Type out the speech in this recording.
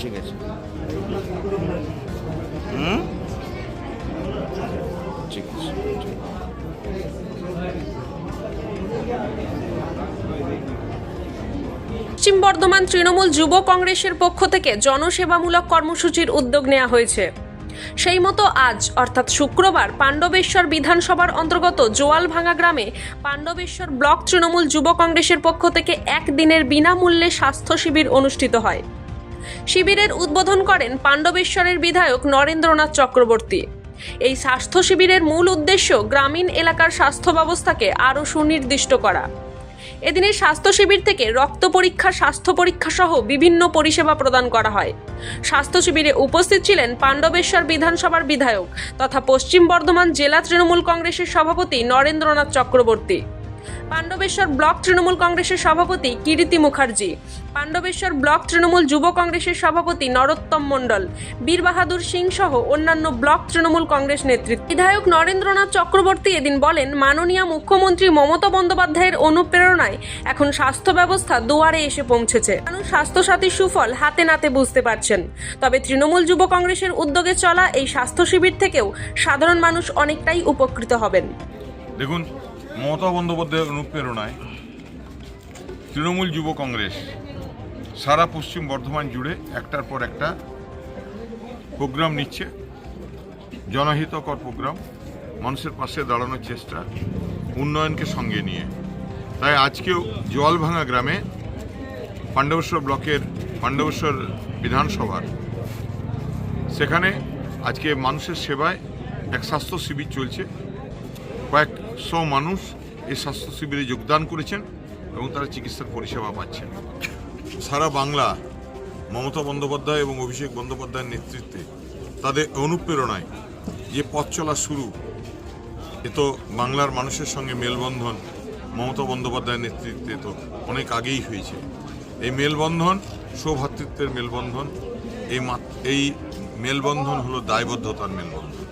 ঠিক আছে। হুম? ঠিক আছে পশ্চিম বর্ধমান তৃণমূল যুব কংগ্রেসের পক্ষ থেকে জনসেবামূলক কর্মসূচির উদ্যোগ নেওয়া হয়েছে। সেই মতো আজ, অর্থাৎ শুক্রবার, পাণ্ডবেশ্বর বিধানসভার অন্তর্গত জোয়ালভাঙা গ্রামে পাণ্ডবেশ্বর ব্লক তৃণমূল যুব কংগ্রেসের পক্ষ থেকে একদিনের বিনামূল্যে স্বাস্থ্য শিবির অনুষ্ঠিত হয়। শিবিরের উদ্বোধন করেন পাণ্ডবেশ্বরের বিধায়ক নরেন্দ্রনাথ চক্রবর্তী। এই স্বাস্থ্য শিবিরের মূল উদ্দেশ্য গ্রামীণ এলাকার স্বাস্থ্য ব্যবস্থাকে আরও সুনির্দিষ্ট করা। এদিনের স্বাস্থ্য শিবির থেকে রক্ত পরীক্ষা, স্বাস্থ্য পরীক্ষা সহ বিভিন্ন পরিষেবা প্রদান করা হয়। স্বাস্থ্য শিবিরে উপস্থিত ছিলেন পাণ্ডবেশ্বর বিধানসভার বিধায়ক তথা পশ্চিম বর্ধমান জেলা তৃণমূল কংগ্রেসের সভাপতি নরেন্দ্রনাথ চক্রবর্তী। পাণ্ডবেশ্বর ব্লক তৃণমূল কংগ্রেসের সভাপতি কিরিতি মুখার্জি, পাণ্ডবেশ্বর ব্লক তৃণমূল যুব কংগ্রেসের সভাপতি নরোত্তম মণ্ডল বীর বাহাদুর সিং সহ অন্যান্য ব্লক তৃণমূল কংগ্রেস নেতৃত্ব। বিধায়ক নরেন্দ্রনাথ চক্রবর্তী এদিন বলেন, মাননীয় মুখ্যমন্ত্রী মমতা বন্দ্যোপাধ্যায়ের অনুপ্রেরণায় এখন স্বাস্থ্য ব্যবস্থা দুয়ারে এসে পৌঁছেছে। মানুষ স্বাস্থ্যসাথীর সুফল হাতে নাতে বুঝতে পারছেন। তবে তৃণমূল যুব কংগ্রেসের উদ্যোগে চলা এই স্বাস্থ্য শিবির থেকেও সাধারণ মানুষ অনেকটাই উপকৃত হবেন। দেখুন মমতা বন্দ্যোপাধ্যায়ের অনুপ্রেরণায় তৃণমূল যুব কংগ্রেস সারা পশ্চিম বর্ধমান জুড়ে একটার পর একটা প্রোগ্রাম নিচ্ছে। জনহিতকর প্রোগ্রাম, মানুষের পাশে দাঁড়ানোর চেষ্টা, উন্নয়নকে সঙ্গে নিয়ে। তাই আজকেও জলভাঙা গ্রামে পাণ্ডবেশ্বর ব্লকের পাণ্ডবেশ্বর বিধানসভার, সেখানে আজকে মানুষের সেবায় এক স্বাস্থ্য শিবির চলছে। কয়েকশো মানুষ এই স্বাস্থ্য শিবিরে যোগদান করেছেন এবং তারা চিকিৎসার পরিষেবা পাচ্ছেন। সারা বাংলা মমতা বন্দ্যোপাধ্যায় এবং অভিষেক বন্দ্যোপাধ্যায়ের নেতৃত্বে তাদের অনুপ্রেরণায় যে পথ চলা শুরু, এ তো বাংলার মানুষের সঙ্গে মেলবন্ধন মমতা বন্দ্যোপাধ্যায়ের নেতৃত্বে তো অনেক আগেই হয়েছে। এই মেলবন্ধন সৌভাতৃত্বের মেলবন্ধন, এই এই মেলবন্ধন হলো দায়বদ্ধতার মেলবন্ধন।